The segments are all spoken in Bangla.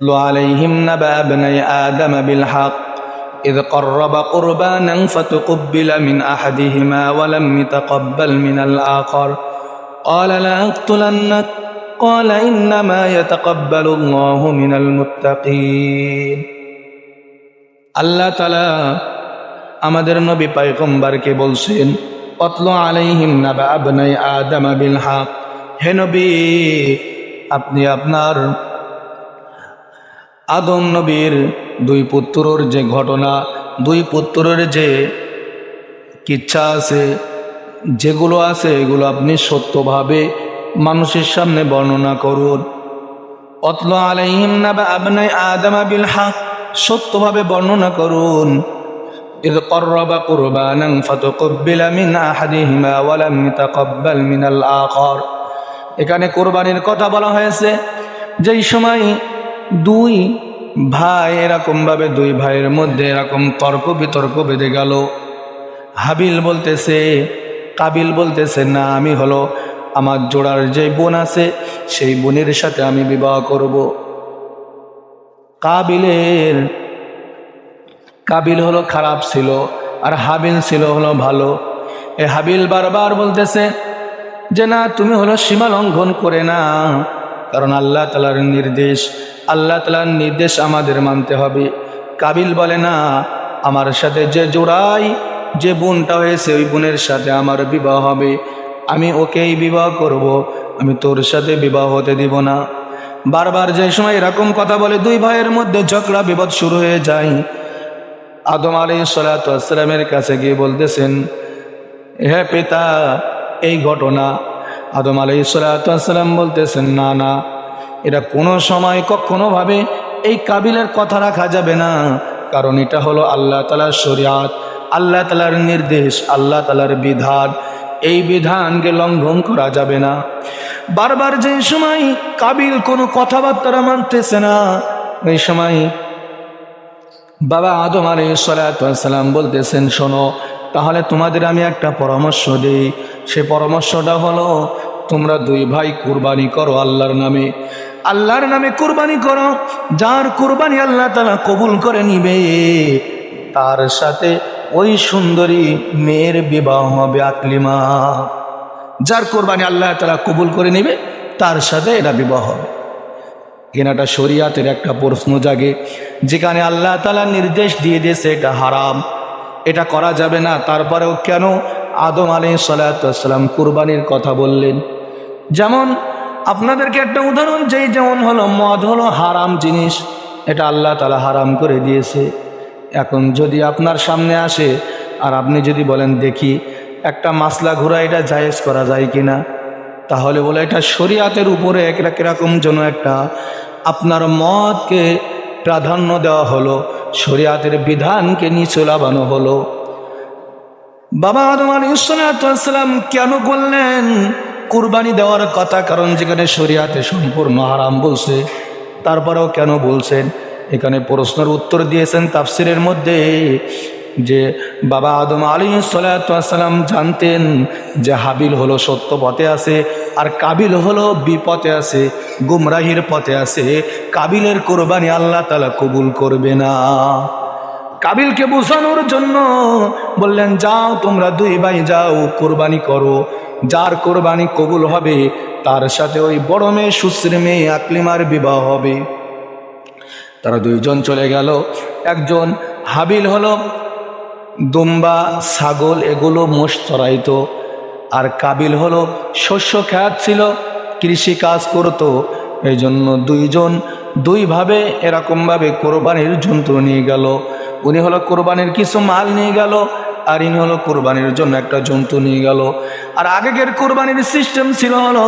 لو عليهم نبأ ابني آدم بالحق إذ قرب قربانا فتقبل من أحدهما ولم يتقبل من الآخر قال لأقتلنك قال إنما يتقبل الله من المتقين আল্লাহ তালা আমাদের নবী পাইগম্বারকে বলছেন অতল আলাইহিম নাবা আবনাই আদম বিল হক হে নবী আপনি আপনার আদম নবীর দুই পুত্রর যে ঘটনা দুই পুত্রের যে কিচ্ছা আছে যেগুলো আছে এগুলো আপনি সত্যভাবে মানুষের সামনে বর্ণনা করুন অতল আলাইহিম নাবা আবনাই আদম বিল হক সত্যভাবে বর্ণনা করুন إذ قرب قربانا فتقبل من أحدهما ولم يتقبل من الآخر এখানে কোরবানির কথা বলা হয়েছে যেই সময় দুই ভাই এরকম ভাবে, দুই ভাইয়ের মধ্যে এরকম তর্ক বিতর্ক বেঁধে গেল। হাবিল বলতেছে, কাবিল বলতেছে, না, আমি হলো আমার জোড়ার যে বোন আছে, সেই বোনের সাথে আমি বিবাহ করব। কাবিলের, কাবিল হলো খারাপ ছিল আর হাবিল ছিল হলো ভালো। এ হাবিল বারবার বলতেছে যে, না, তুমি হলো সীমা লঙ্ঘন করে না। কারণ আল্লাহ তালার নির্দেশ, আল্লাহ তালার নির্দেশ আমাদের মানতে হবে। কাবিল বলে, না, আমার সাথে যে জোড়াই যে বোনটা হয়েছে, ওই বোনের সাথে আমার বিবাহ হবে। আমি ওকেই বিবাহ করব, আমি তোর সাথে বিবাহ হতে দিব না। বারবার যে সময় এরকম কথা বলে, দুই ভাইয়ের মধ্যে ঝগড়া বিপদ শুরু হয়ে যায়। আদম আলী সালাতামের কাছে গিয়ে বলতেছেন হ্যাঁ পিতা, এই ঘটনা আদম আলী সালাতাম বলতেছেন, না না, এটা কোনো সময় কখনোভাবে এই কাবিলের কথা রাখা যাবে না। কারণ এটা হলো আল্লাহ তালার শরিয়াত, আল্লাহ তালার নির্দেশ, আল্লাহ তালার বিধান। এই বিধানকে লঙ্ঘন করা যাবে না। বারবার যে সময় কাবিল কোনো কথাবার্তা মানতেছে না, ওই সময় বাবা আদম আলী সালাম বলতেছেন, শোনো, তাহলে তোমাদের আমি একটা পরামর্শ দিই। সে পরামর্শটা হলো, তোমরা দুই ভাই কুরবানি করো আল্লাহর নামে। আল্লাহর নামে কুরবানি করো, যার কুরবানি আল্লাহ তালা কবুল করে নিবে। তার সাথে ওই সুন্দরী মেয়ের বিবাহ হবে আকলিমা। যার কোরবানি আল্লাহ তালা কবুল করে নেবে, তার সাথে এটা বিবাহ হবে। কেনাটা শরিয়াতের একটা প্রশ্ন জাগে, যেখানে আল্লাহ তালা নির্দেশ দিয়ে দিয়েছে, এটা হারাম। এটা করা যাবে না। তারপরেও কেন আদম আলী সালাতাম কুরবানির কথা বললেন। যেমন আপনাদেরকে একটা উদাহরণ যেই যেমন হলো মদ হলো হারাম জিনিস, এটা আল্লাহ তালা হারাম করে দিয়েছে। এখন যদি আপনার সামনে আসে আর আপনি যদি বলেন, দেখি, একটা মাসলা ঘোরা এটা জায়েজ করা যায় কিনা? তাহলে বলে, এটা শরিয়াতের উপরে একটা কীরকম যেন একটা আপনার মতকে প্রাধান্য দেওয়া হলো, শরিয়াতের বিধানকে নিচে লাগানো হলো। বাবা আদম আলী ইসলাম কেন বললেন, কুরবানি দেওয়ার কথা? কারণ যেখানে শরিয়াতে সম্পূর্ণ হারাম বলছে, তারপরেও কেন বলছেন? এখানে প্রশ্নের উত্তর দিয়েছেন তাফসিরের মধ্যে যে বাবা আদম আলী সালাম জানতেন যে হাবিল হলো সত্য পথে আছে, আর কাবিল হলো বিপথে আছে, গুমরাহির পথে আছে। কাবিলের কোরবানি আল্লাহ তালা কবুল করবে না। কাবিলকে বোঝানোর জন্য বললেন, যাও তোমরা দুই ভাই যাও, কোরবানি করো। যার কোরবানি কবুল হবে, তার সাথে ওই বড় মেয়ে, সুশ্রী মেয়ে আকলিমার বিবাহ হবে। তারা দুইজন চলে গেল। একজন হাবিল হলো, দুম্বা, ছাগল, এগুলো মোষ চড়াইতো। আর কাবিল হলো, শস্য খ্যাত ছিল, কৃষি কাজ করতো। এই জন্য দুইজন দুইভাবে এরকমভাবে কোরবানির যন্ত্র নিয়ে গেল। উনি হলো কোরবানির কিছু মাল নিয়ে গেল, আর ইনি হলো কোরবানির জন্য একটা জন্তু নিয়ে গেল। আর আগেকের কোরবানির সিস্টেম ছিল হলো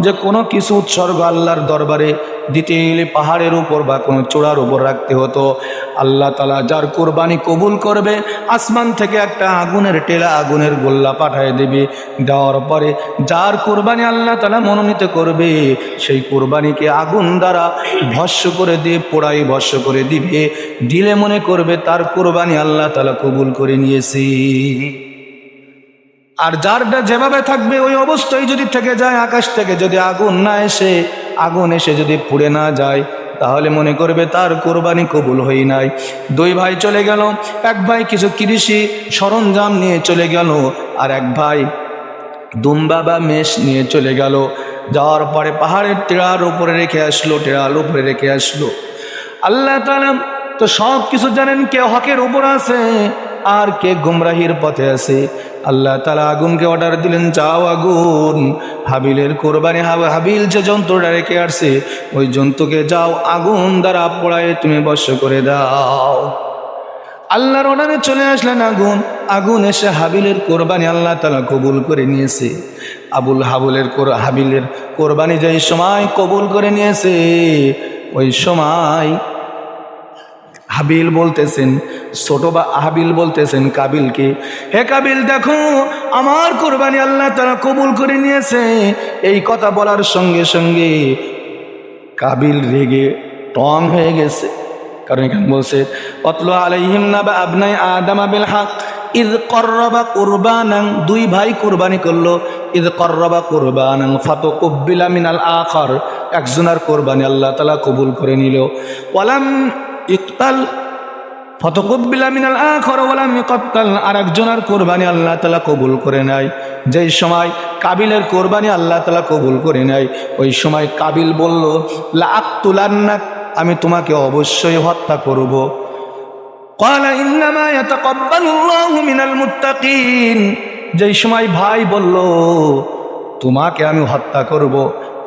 যে কোনো কিছু উৎসর্গ আল্লাহর দরবারে দিতে গেলে পাহাড়ের উপর বা কোনো চূড়ার উপর রাখতে হতো। আল্লাহ তালা যার কোরবানি কবুল করবে, আসমান থেকে একটা আগুনের টেলা আগুনের গোল্লা পাঠায় দেবে। দেওয়ার পরে যার কোরবানি আল্লাহ তালা মনোনীত করবে, সেই কোরবানিকে আগুন দ্বারা ভস্য করে দিয়ে পোড়াই ভস্য করে দিবে। দিলে মনে করবে তার কোরবানি আল্লাহ তালা কবুল করে নিয়েছি। আর যারটা যেভাবে থাকবে ওই অবস্থায় যদি থেকে যায়, আকাশ থেকে যদি আগুন না এসে, আগুন এসে যদি পুড়ে না যায়, তাহলে মনে করবে তার কোরবানি কবুল হই নাই। দুই ভাই চলে গেল, এক ভাই কিছু কৃষি সরঞ্জাম নিয়ে চলে গেল, আর এক ভাই দুম্বা বা মেষ নিয়ে চলে গেল। যাওয়ার পরে পাহাড়ের টেরার উপরে রেখে আসলো, টেরার উপরে রেখে আসলো। আল্লাহ তাআলা তো সব কিছু জানেন কে হকের উপর আছে আর কে গুমরাহির পথে আছে। আল্লাহ তালা আগুনকে অর্ডার দিলেন, যাও আগুন, হাবিলের কোরবানি হাব- হাবিল যে জন্তুটা রেখে আসছে, ওই জন্তুকে যাও, আগুন দ্বারা পড়ায় তুমি বর্ষ করে দাও। আল্লাহর অর্ডারে চলে আসলেন আগুন। আগুন এসে হাবিলের কোরবানি আল্লাহ তালা কবুল করে নিয়েছে। আবুল হাবুলের হাবিলের কোরবানি যেই সময় কবুল করে নিয়েছে, ওই সময় হাবিল বলতেছেন, ছোট বা হাবিল বলতেছেন কাবিলকে, হে কাবিল, দেখো, আমার কোরবানি আল্লাহ তারা কবুল করে নিয়েছে। এই কথা বলার সঙ্গে সঙ্গে কাবিল রেগে টং হয়ে গেছে। কারণ এখানে বলছে, অতল আলাইহিম না বা আবনাই আদাম আবিল হাক ঈদ কর্রবা কুরবানাং দুই ভাই কোরবানি করল ঈদ কর্রবা কুরবানাং ফাতো কব্বিলা মিনাল আখর। একজনার কোরবানি আল্লাহ তালা কবুল করে নিল। ওয়ালাম ইকতাল ফতকুবিলামিনাল আখর ওলাম ইকতাল। আর একজনের কোরবানি আল্লাহ তালা কবুল করে নেয় যেই সময় কাবিলের কোরবানি আল্লাহ তালা কবুল করে নেয় ওই সময় কাবিল বলল লাক না আমি তোমাকে অবশ্যই হত্যা করব। কলা ইন্নামা ইয়াতাকাব্বালুল্লাহু মিনাল মুত্তাকিন। যেই সময় ভাই বলল, তোমাকে আমি হত্যা করব।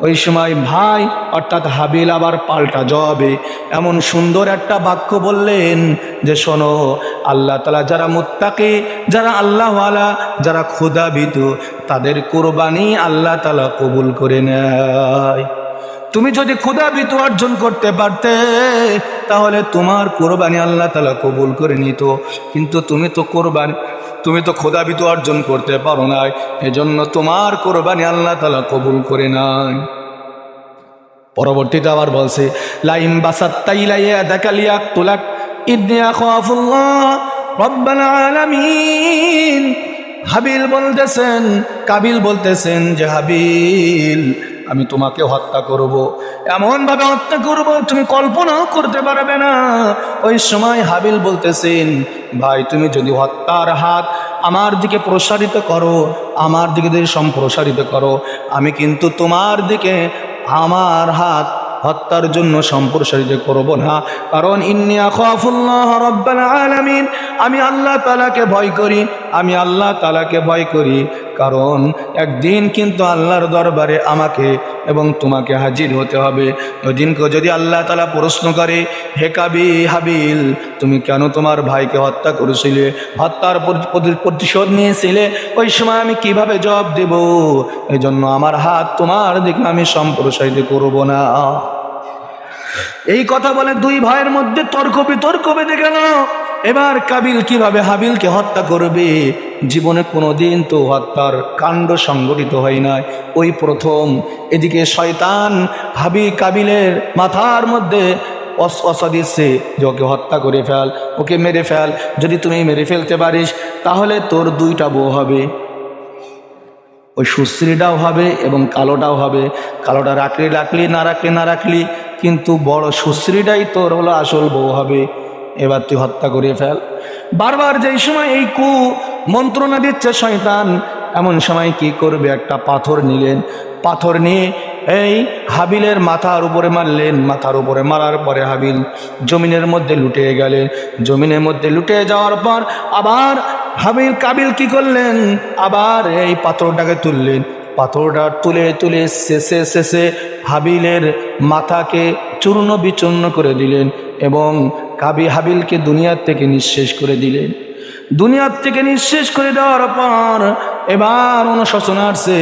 ওই সময় ভাই, অর্থাৎ হাবিল আবার পাল্টা জবাবে এমন সুন্দর একটা বাক্য বললেন যে, শোনো, আল্লাহ তালা যারা মুত্তাকি, যারা আল্লাহওয়ালা, যারা ক্ষুদাবিত তাদের কোরবানি আল্লাহ তালা কবুল করে নেয়। তুমি যদি ক্ষুদাবিত অর্জন করতে পারতে, তাহলে তোমার কোরবানি আল্লাহ তালা কবুল করে নিত। কিন্তু তুমি তো কোরবানি তুমি তো ক্ষুদাবিত অর্জন করতে পারো নাই। এজন্য তোমার কোরবানি আল্লাহ তালা কবুল করে নাই। পরবর্তীতে আবার বলছে লাইম বাসাত্তাই লাইয়া দেখালিয়াক তোলাক ইদনিয়া খাফুল্লাহ রব্বাল হাবিল বলতেছেন, কাবিল বলতেছেন যে, হাবিল আমি তোমাকে হত্যা করব। এমনভাবে হত্যা করব, তুমি কল্পনাও করতে পারবে না। ওই সময় হাবিল বলতেছেন, ভাই, তুমি যদি হত্যার হাত আমার দিকে প্রসারিত করো, আমার দিকে যদি সম্প্রসারিত করো, আমি কিন্তু তোমার দিকে আমার হাত হত্যার জন্য সম্প্রসারিত করব না। কারণ আলামিন, আমি আল্লাহ তালাকে ভয় করি, আমি আল্লাহ তালাকে ভয় করি। কারণ একদিন কিন্তু আল্লাহর দরবারে আমাকে এবং তোমাকে হাজির হতে হবে। ওদিনকে যদি আল্লাহ তালা প্রশ্ন করে, হে কাবি হাবিল, তুমি কেন তোমার ভাইকে হত্যা করেছিলে? হত্যার প্রতি- প্রতি- প্রতিশোধ নিয়েছিলে? ওই সময় আমি কীভাবে জবাব দেব? এই জন্য আমার হাত তোমার দিকে আমি সম্প্রসারিত করব না। এই কথা বলে দুই ভাইয়ের মধ্যে তর্ক বিতর্ক বেঁধে গেল। এবার কাবিল কীভাবে হাবিলকে হত্যা করবে? জীবনে কোনোদিন তো হত্যার কাণ্ড সংগঠিত হয় নাই। ওই প্রথম। এদিকে শয়তান হাবি কাবিলের মাথার মধ্যে অসা দিচ্ছে যে ওকে হত্যা করে ফেল, ওকে মেরে ফেল। যদি তুমি মেরে ফেলতে পারিস, তাহলে তোর দুইটা বউ হবে। ওই সুশ্রীটাও হবে এবং কালোটাও হবে। কালোটা রাখলি রাখলি, না রাখলি না রাখলি, কিন্তু বড় সুশ্রীটাই তোর হলো আসল বউ হবে। এবার তুই হত্যা করিয়ে ফেল। বারবার যেই সময় এই কু মন্ত্রণা দিচ্ছে শয়তান, এমন সময় কি করবে? একটা পাথর নিলেন। পাথর নিয়ে এই হাবিলের মাথার উপরে মারলেন। মাথার উপরে মারার পরে হাবিল জমিনের মধ্যে লুটে গেলেন। জমিনের মধ্যে লুটে যাওয়ার পর আবার হাবিল কাবিল কি করলেন? আবার এই পাথরটাকে তুললেন। পাথরটা তুলে তুলে শেষে শেষে হাবিলের মাথাকে চূর্ণ বিচূর্ণ করে দিলেন এবং কাবি হাবিলকে দুনিয়ার থেকে নিঃশেষ করে দিলেন। দুনিয়ার থেকে নিঃশেষ করে দেওয়ার পর এবার অনুশাসন আসছে।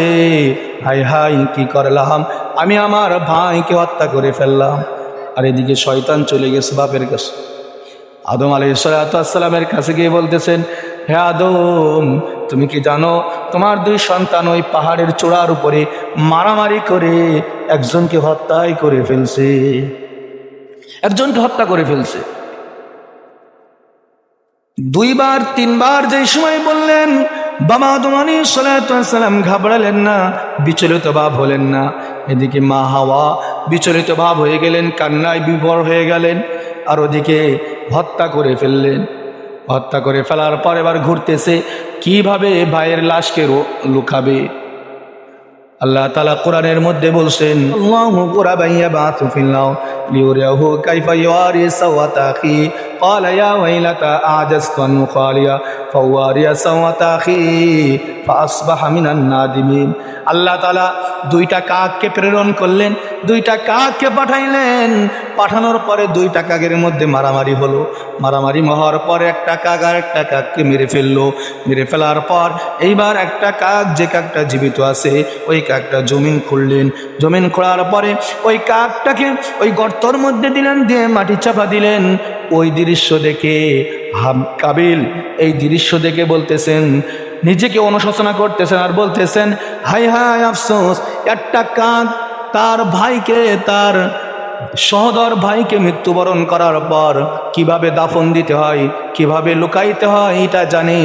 হাই হাই কি করলাম? আমি আমার ভাইকে হত্যা করে ফেললাম। আর এদিকে শয়তান চলে গেছে বাপের কাছে। আদম আলী সালাতামের কাছে গিয়ে বলতেছেন হে আদম, তুমি কি জানো তোমার দুই সন্তান ওই পাহাড়ের চূড়ার উপরে মারামারি করে একজনকে হত্যাই করে ফেলছে? একজনকে হত্যা করে ফেলছে। দুইবার, তিনবার যেই সময় বললেন, বাবা আলী সালাম ঘাবড়ালেন না, বিচলিত ভাব হলেন না। এদিকে মা হাওয়া বিচলিত ভাব হয়ে গেলেন, কান্নায় বিভর হয়ে গেলেন, আর ওদিকে হত্যা করে ফেললেন। হত্যা করে ফেলার পর এবার ঘুরতেছে, কীভাবে ভাইয়ের লাশকে লুকাবে? আল্লাহ তালা কোরআনের মধ্যে বলছেন, আল্লাহু কুরাবাইয়া বাতু ফিল্লাও লিউরিয়াহু কাইফা ইয়ারি সাওয়াতা আখি قال يا ويلتى أعجزت أن أخالي فواري سوءة أخي فأصبح من النادمين আল্লাহ তালা দুইটা কাককে প্রেরণ করলেন দুইটা কাককে পাঠাইলেন পাঠানোর পরে দুইটা কাকের মধ্যে মারামারি হলো মারামারি হওয়ার পরে একটা কাক আর একটা কাককে মেরে ফেললো মেরে ফেলার পর এইবার একটা কাক যে কাকটা জীবিত আছে ওই কাকটা জমিন খুললেন জমিন খোলার পরে ওই কাকটাকে ওই গর্তর মধ্যে দিলেন দিয়ে মাটি চাপা দিলেন ওই দৃশ্য দেখে হাম কাবিল এই দৃশ্য দেখে বলতেছেন, নিজেকে অনুশোচনা করতেছেন আর বলতেছেন, হাই হাই আফসোস, একটা কাঁধ তার ভাইকে, তার সহদর ভাইকে মৃত্যুবরণ করার পর কীভাবে দাফন দিতে হয়, কীভাবে লুকাইতে হয়, এটা জানি।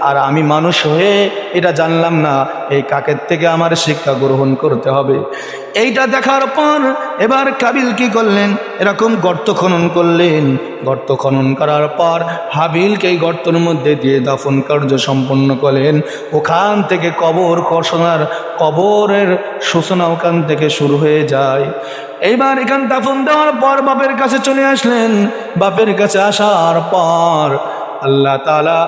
আর আমি মানুষ হয়ে এটা জানলাম না, এই কাকের থেকে আমার শিক্ষা গ্রহণ করতে হবে। এইটা দেখার পর এবার কাবিল কি করলেন? এরকম গর্ত খনন করলেন। গর্ত খনন করার পর হাবিলকে এই গর্তের মধ্যে দিয়ে দাফন কার্য সম্পন্ন করলেন। ওখান থেকে কবর খসনার কবরের সূচনা ওখান থেকে শুরু হয়ে যায়। এইবার এখান দাফন দেওয়ার পর বাপের কাছে চলে আসলেন। বাপের কাছে আসার পর আল্লাহ তালা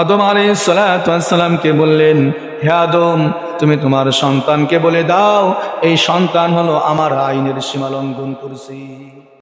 আদম আলী সালাতামকে বললেন, হে আদম, তুমি তোমার সন্তানকে বলে দাও, এই সন্তান হলো আমার আইনের সীমা লঙ্ঘন করছি।